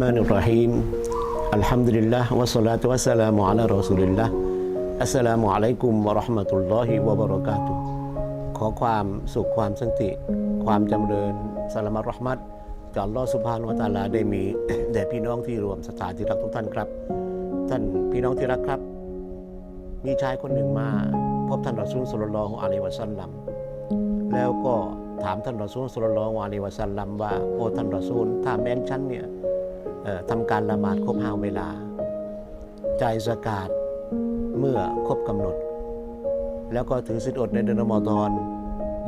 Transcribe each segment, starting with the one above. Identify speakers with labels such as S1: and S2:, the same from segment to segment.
S1: الرحمن الرحيم الحمد لله والصلاة والسلام على رسول الله السلام عليكم ورحمة الله وبركاته ขอความสุขความสันติ ความจำเริญสลามัตรห์มัดจากอัลลอฮฺสุบฮานุวะตะอาลาได้มี แด่พี่น้องที่รวมสถานที่รักทุกท่านครับ ท่านพี่น้องที่รักครับ มีชายคนหนึ่งมา พบท่านรอซูลสุลลัลลอฮุอะลัยฮิวะซัลลัม แล้วก็ถามท่านรอซูลสุลลัลลอฮุอะลัยฮิวะซัลลัมว่าโอ้ท่านรอซูลถ้าแม้นฉันเนี่ยเอ่อ ทำการละหมาดครบห้าเวลา จ่ายสกาดเมื่อครบกำหนด แล้วก็ถือสิทธิอดในเดือนรอมฎอน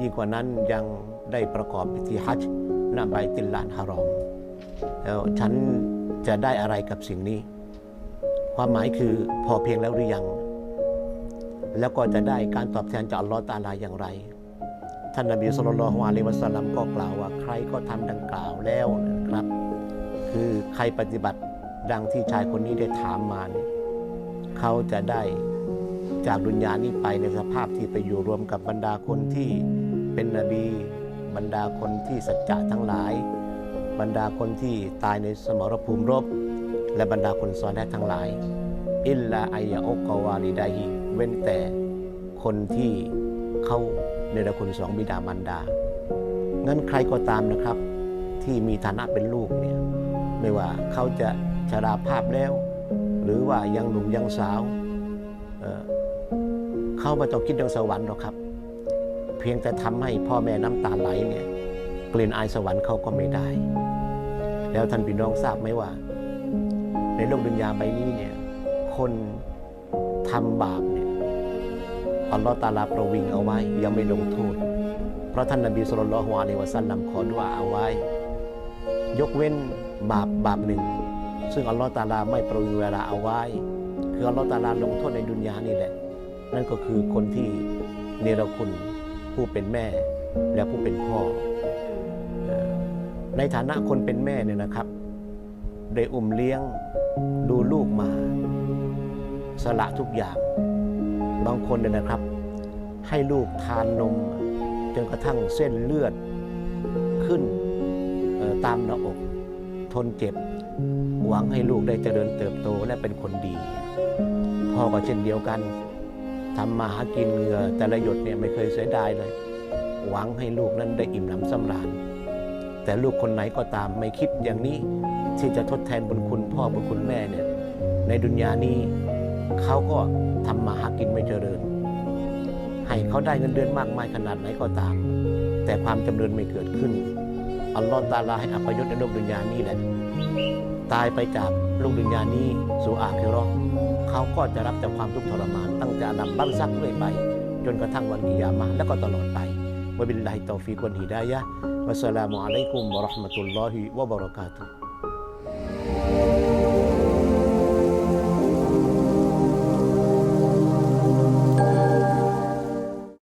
S1: ยิ่งกว่านั้นยังได้ประกอบพิธีฮัจญ์ณไบติลลานฮารอมแล้วฉันจะได้อะไรกับสิ่งนี้ ความหมายคือพอเพียงแล้วหรือยัง แล้วก็จะได้การตอบแทนจากอัลลอฮ์ตาลาอย่างไร ท่านนบีสุลต่านละฮ์อะลัยวะสัลลัมก็กล่าวว่าใครก็ทำดังกล่าวแล้วนะครับ คือใครปฏิบัติดังที่ชายคนนี้ได้ถามมาเนี่ยเขาจะได้จากดุนยานี้ไปในสภาพที่ไปอยู่รวมกับบรรดาคนที่เป็นนบี บรรดาคนที่สัจจะทั้งหลาย บรรดาคนที่ตายในสมรภูมิรบ และบรรดาคนซอนแท้ทั้งหลาย อิลลาอายะโอกวาลิดาฮิเว้นแต่คนที่เขาในรคุณสองบิดามารดางั้นใครก็ตามนะครับที่มีฐานะเป็นลูกเนี่ย ไม่ว่าเขาจะชราภาพแล้ว หรือว่ายังหนุ่มยังสาวเเขาไม่ต้องคิดเรื่องสวรรค์หรอกครับ เพียงแต่ทำให้พ่อแม่น้ำตาไหลเนี่ยกลิ่นอายสวรรค์เขาก็ไม่ได้ แล้วท่านพี่น้องทราบไหมว่า ในโลกดุนยาใบนี้เนี่ยคนทำบาปเนี่ยอัลลอฮ์ตาลาประวิงเอาไว้ยังไม่ลงโทษ เพราะท่านนบีสุลต่านละฮ์อะลัยฮิวะสัลลัมขอดุอาเอาไว้ ยกเว้น บาปบาปหนึ่ง ซึ่งอัลลอฮ์ตาลาไม่ประวิงเวลาเอาไว้ คืออัลลอฮ์ตาลาลงโทษในดุนยานี่แหละ นั่นก็คือคนที่เนรคุณผู้เป็นแม่และผู้เป็นพ่อ ในฐานะคนเป็นแม่เนี่ยนะครับ ได้อุ้มเลี้ยงดูลูกมา สละทุกอย่าง บางคนเนี่ยนะครับ ให้ลูกทานนมจนกระทั่งเส้นเลือดขึ้นตามหน้าอก ทนเจ็บ หวังให้ลูกได้เจริญเติบโตและเป็นคนดี พ่อก็เช่นเดียวกันทำมาหากินเหงื่อแต่ละหยดเนี่ยไม่เคยเสียดายเลย หวังให้ลูกนั้นได้อิ่มหนำสำราญแต่ลูกคนไหนก็ตามไม่คิดอย่างนี้ที่จะทดแทนบุญคุณพ่อบุญคุณแม่เนี่ยในดุนยานี้เขาก็ทำมาหากินไม่เจริญ ให้เขาได้เงินเดือนมากมายขนาดไหนก็ตาม แต่ความจำเริญไม่เกิดขึ้น อัลลอฮ์ตาลาให้อัปยศในโลกดุนยานี้แหละ ตายไปจากโลกดุนยานี้สู่อาคิรอเขาก็จะรับแต่ความทุกข์ทรมาน ตั้งแต่อาดัมบัรซักเรื่อยไป จนกระทั่งวันกิยามะและก็ตลอดไปวะบิลลาฮิตอฟีกวันฮิดายะวัสสลามุอะลัยกุมวะเราะห์มะตุลลอฮิวะบะเราะกาตุฮ์